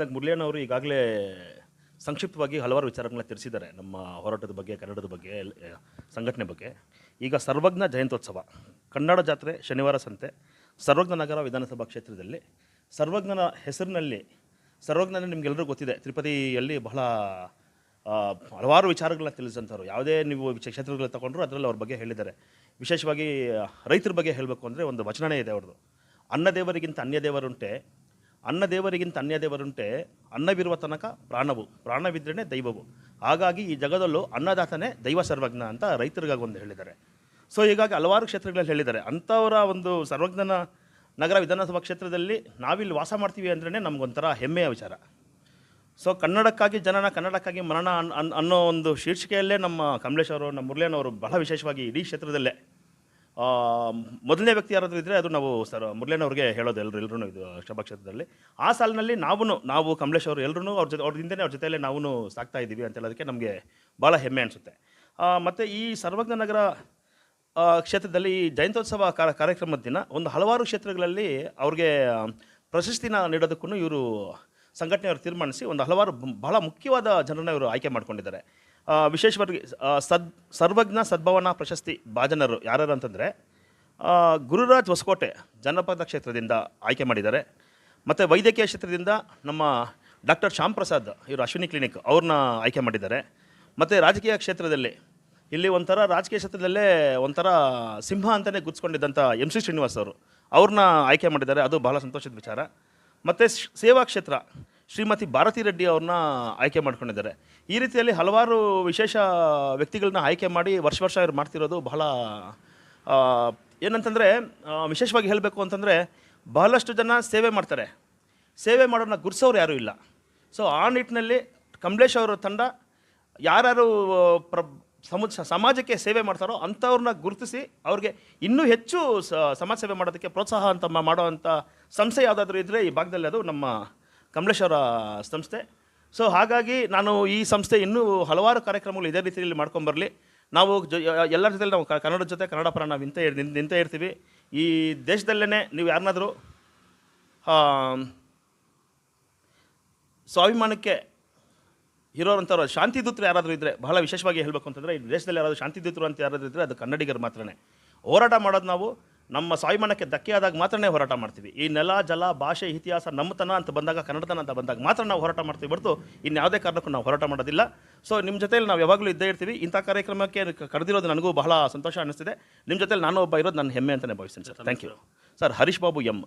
ಹೇಳಿದಾಗ ಮುರಳಿಯಣ್ಣವರು ಈಗಾಗಲೇ ಸಂಕ್ಷಿಪ್ತವಾಗಿ ಹಲವಾರು ವಿಚಾರಗಳನ್ನ ತಿಳಿಸಿದ್ದಾರೆ ನಮ್ಮ ಹೋರಾಟದ ಬಗ್ಗೆ, ಕನ್ನಡದ ಬಗ್ಗೆ ಸಂಘಟನೆ ಬಗ್ಗೆ. ಈಗ ಸರ್ವಜ್ಞ ಜಯಂತ್ಯೋತ್ಸವ, ಕನ್ನಡ ಜಾತ್ರೆ ಶನಿವಾರ ಸಂತೆ, ಸರ್ವಜ್ಞ ನಗರ ವಿಧಾನಸಭಾ ಕ್ಷೇತ್ರದಲ್ಲಿ. ಸರ್ವಜ್ಞನ ಹೆಸರಿನಲ್ಲಿ, ಸರ್ವಜ್ಞನ ನಿಮಗೆಲ್ಲರೂ ಗೊತ್ತಿದೆ, ತಿರುಪತಿಯಲ್ಲಿ ಬಹಳ ಹಲವಾರು ವಿಚಾರಗಳನ್ನ ತಿಳಿಸಿದಂಥವ್ರು. ಯಾವುದೇ ನೀವು ವಿಚ- ಕ್ಷೇತ್ರಗಳನ್ನ ತಗೊಂಡ್ರು ಅದರಲ್ಲಿ ಅವ್ರ ಬಗ್ಗೆ ಹೇಳಿದ್ದಾರೆ. ವಿಶೇಷವಾಗಿ ರೈತರ ಬಗ್ಗೆ ಹೇಳಬೇಕು ಅಂದರೆ ಒಂದು ವಚನನೇ ಇದೆ ಅವ್ರದ್ದು. ಅನ್ನದೇವರಿಗಿಂತ ಅನ್ಯದೇವರುಂಟೆ ಅನ್ನದೇವರಿಗಿಂತ ಅನ್ಯದೇವರುಂಟೆ ಅನ್ನವಿರುವ ತನಕ ಪ್ರಾಣವು ಪ್ರಾಣವಿದ್ರೇ ದೈವವು. ಹಾಗಾಗಿ ಈ ಜಗದಲ್ಲೂ ಅನ್ನದಾತನೇ ದೈವ ಸರ್ವಜ್ಞ ಅಂತ ರೈತರಿಗಾಗಿ ಒಂದು ಹೇಳಿದ್ದಾರೆ. ಸೊ ಹೀಗಾಗಿ ಹಲವಾರು ಕ್ಷೇತ್ರಗಳಲ್ಲಿ ಹೇಳಿದ್ದಾರೆ. ಅಂಥವರ ಒಂದು ಸರ್ವಜ್ಞನ ನಗರ ವಿಧಾನಸಭಾ ಕ್ಷೇತ್ರದಲ್ಲಿ ನಾವಿಲ್ಲಿ ವಾಸ ಮಾಡ್ತೀವಿ ಅಂದ್ರೇ ನಮಗೊಂಥರ ಹೆಮ್ಮೆಯ ವಿಚಾರ. ಸೊ ಕನ್ನಡಕ್ಕಾಗಿ ಜನನ, ಕನ್ನಡಕ್ಕಾಗಿ ಮರಣ ಅನ್- ಅನ್- ಅನ್ನೋ ಒಂದು ಶೀರ್ಷಿಕೆಯಲ್ಲೇ ನಮ್ಮ ಕಮಲೇಶ್ ಅವರು, ನಮ್ಮ ಮುರಳಿಯನ್ನವರು ಬಹಳ ವಿಶೇಷವಾಗಿ ಇಡೀ ಕ್ಷೇತ್ರದಲ್ಲೇ ಮೊದಲನೇ ವ್ಯಕ್ತಿ ಯಾರಾದರೂ ಇದ್ದರೆ ಅದು ನಾವು ಸರ್ ಮುರಳೇನವ್ರಿಗೆ ಹೇಳೋದು ಎಲ್ಲರೂ ಎಲ್ಲರೂ ಇದು ಶಭಾ ಕ್ಷೇತ್ರದಲ್ಲಿ. ಆ ಸಾಲಿನಲ್ಲಿ ನಾವು ನಾವು ಕಮಲೇಶ್ ಅವರು ಎಲ್ಲರೂ ಅವ್ರ ಜೊತೆ ಅವ್ರ ಹಿಂದೆನೇ ಅವ್ರ ಜೊತೆಯಲ್ಲೇ ನಾವು ಸಾಕ್ತಾ ಇದ್ದೀವಿ ಅಂತ ಹೇಳೋದಕ್ಕೆ ನಮಗೆ ಭಾಳ ಹೆಮ್ಮೆ ಅನಿಸುತ್ತೆ. ಮತ್ತು ಈ ಸರ್ವಜ್ಞ ನಗರ ಕ್ಷೇತ್ರದಲ್ಲಿ ಈ ಜಯಂತ್ಯೋತ್ಸವ ಕಾರ ಕಾರ್ಯಕ್ರಮದ ದಿನ ಒಂದು ಹಲವಾರು ಕ್ಷೇತ್ರಗಳಲ್ಲಿ ಅವ್ರಿಗೆ ಪ್ರಶಸ್ತಿನ ನೀಡೋದಕ್ಕೂ ಇವರು ಸಂಘಟನೆಯವರು ತೀರ್ಮಾನಿಸಿ ಒಂದು ಹಲವಾರು ಬಹಳ ಮುಖ್ಯವಾದ ಜನರನ್ನ ಇವರು ಆಯ್ಕೆ ಮಾಡ್ಕೊಂಡಿದ್ದಾರೆ. ವಿಶೇಷವಾಗಿ ಸದ್, ಸರ್ವಜ್ಞ ಸದ್ಭವನ ಪ್ರಶಸ್ತಿ ಭಾಜನರು ಯಾರ್ಯಾರು ಅಂತಂದರೆ ಗುರುರಾಜ್ ಹೊಸಕೋಟೆ ಜನಪದ ಕ್ಷೇತ್ರದಿಂದ ಆಯ್ಕೆ ಮಾಡಿದ್ದಾರೆ. ಮತ್ತು ವೈದ್ಯಕೀಯ ಕ್ಷೇತ್ರದಿಂದ ನಮ್ಮ ಡಾಕ್ಟರ್ ಶ್ಯಾಮ್ ಪ್ರಸಾದ್ ಇವರು ಅಶ್ವಿನಿ ಕ್ಲಿನಿಕ್ ಅವ್ರನ್ನ ಆಯ್ಕೆ ಮಾಡಿದ್ದಾರೆ. ಮತ್ತು ರಾಜಕೀಯ ಕ್ಷೇತ್ರದಲ್ಲಿ, ಇಲ್ಲಿ ಒಂಥರ ರಾಜಕೀಯ ಕ್ಷೇತ್ರದಲ್ಲೇ ಒಂಥರ ಸಿಂಹ ಅಂತಲೇ ಗುರ್ಸ್ಕೊಂಡಿದ್ದಂಥ ಎಂ ಸಿ ಶ್ರೀನಿವಾಸ್ ಅವರು, ಅವ್ರನ್ನ ಆಯ್ಕೆ ಮಾಡಿದ್ದಾರೆ. ಅದು ಬಹಳ ಸಂತೋಷದ ವಿಚಾರ. ಮತ್ತು ಸೇವಾ ಕ್ಷೇತ್ರ ಶ್ರೀಮತಿ ಭಾರತಿ ರೆಡ್ಡಿ ಅವ್ರನ್ನ ಆಯ್ಕೆ ಮಾಡ್ಕೊಂಡಿದ್ದಾರೆ. ಈ ರೀತಿಯಲ್ಲಿ ಹಲವಾರು ವಿಶೇಷ ವ್ಯಕ್ತಿಗಳನ್ನ ಆಯ್ಕೆ ಮಾಡಿ ವರ್ಷ ವರ್ಷ ಇವ್ರು ಮಾಡ್ತಿರೋದು ಬಹಳ ಏನಂತಂದರೆ ವಿಶೇಷವಾಗಿ ಹೇಳಬೇಕು ಅಂತಂದರೆ ಬಹಳಷ್ಟು ಜನ ಸೇವೆ ಮಾಡ್ತಾರೆ. ಸೇವೆ ಮಾಡೋನ ಗುರ್ಸೋರು ಯಾರೂ ಇಲ್ಲ. ಸೊ ಆ ನಿಟ್ಟಿನಲ್ಲಿ ಕಮಲೇಶ್ ಅವರ ತಂಡ ಯಾರ್ಯಾರು ಪ್ರ, ಸಮು, ಸಮಾಜಕ್ಕೆ ಸೇವೆ ಮಾಡ್ತಾರೋ ಅಂಥವ್ರನ್ನ ಗುರುತಿಸಿ ಅವ್ರಿಗೆ ಇನ್ನೂ ಹೆಚ್ಚು ಸಮಾಜ ಸೇವೆ ಮಾಡೋದಕ್ಕೆ ಪ್ರೋತ್ಸಾಹ ಅಂತ ಮಾಡೋವಂಥ ಸಂಸ್ಥೆ ಯಾವುದಾದ್ರೂ ಇದ್ದರೆ ಈ ಭಾಗದಲ್ಲಿ ಅದು ನಮ್ಮ ಕಮಲೇಶ್ ಅವರ ಸಂಸ್ಥೆ. ಸೊ ಹಾಗಾಗಿ ನಾನು ಈ ಸಂಸ್ಥೆ ಇನ್ನೂ ಹಲವಾರು ಕಾರ್ಯಕ್ರಮಗಳು ಇದೇ ರೀತಿಯಲ್ಲಿ ಮಾಡ್ಕೊಂಬರಲಿ ನಾವು ಜೊ ಎಲ್ಲರ ಜೊತೆಯಲ್ಲಿ ನಾವು ಕನ್ನಡದ ಜೊತೆ ಕನ್ನಡ ಪರ ನಾವು ನಿಂತ ನಿಂತೇ ಇರ್ತೀವಿ. ಈ ದೇಶದಲ್ಲೇ ನೀವು ಯಾರನ್ನಾದರೂ ಸ್ವಾಭಿಮಾನಕ್ಕೆ ಇರೋರಂಥವ್ರು, ಶಾಂತಿದೂತರು ಯಾರಾದರೂ ಇದ್ದರೆ ಬಹಳ ವಿಶೇಷವಾಗಿ ಹೇಳಬೇಕು ಅಂತಂದರೆ, ಈ ದೇಶದಲ್ಲಿ ಯಾರಾದರೂ ಶಾಂತಿದೂತರು ಅಂತ ಯಾರಾದರೂ ಇದ್ದರೆ ಅದು ಕನ್ನಡಿಗರು ಮಾತ್ರನೇ. ಹೋರಾಟ ಮಾಡೋದು ನಾವು ನಮ್ಮ ಸ್ವಾಭಿಮಾನಕ್ಕೆ ಧಕ್ಕೆ ಆದಾಗ ಮಾತ್ರನೇ ಹೋರಾಟ ಮಾಡ್ತೀವಿ. ಈ ನೆಲ ಜಲ ಭಾಷೆ ಇತಿಹಾಸ ನಮ್ಮತನ ಅಂತ ಬಂದಾಗ ಕನ್ನಡತನ ಅಂತ ಬಂದಾಗ ಮಾತ್ರ ನಾವು ಹೋರಾಟ ಮಾಡ್ತೀವಿ ಹೊರತು ಇನ್ಯಾವುದೇ ಕಾರಣಕ್ಕೂ ನಾವು ಹೋರಾಟ ಮಾಡೋದಿಲ್ಲ. ಸೊ ನಿಮ್ಮ ಜೊತೆಯಲ್ಲಿ ನಾವು ಯಾವಾಗಲೂ ಇದ್ದೇ ಇರ್ತೀವಿ. ಇಂಥ ಕಾರ್ಯಕ್ರಮಕ್ಕೆ ಕರೆದಿರೋದು ನನಗೂ ಬಹಳ ಸಂತೋಷ ಅನ್ನಿಸ್ತಿದೆ. ನಿಮ್ಮ ಜೊತೆಲಿ ನಾನು ಒಬ್ಬ ಇರೋದು ನನ್ನ ಹೆಮ್ಮೆ ಅಂತಲೇ ಭಾವಿಸ್ತೀನಿ sir. Thank you sir Harish Babu M.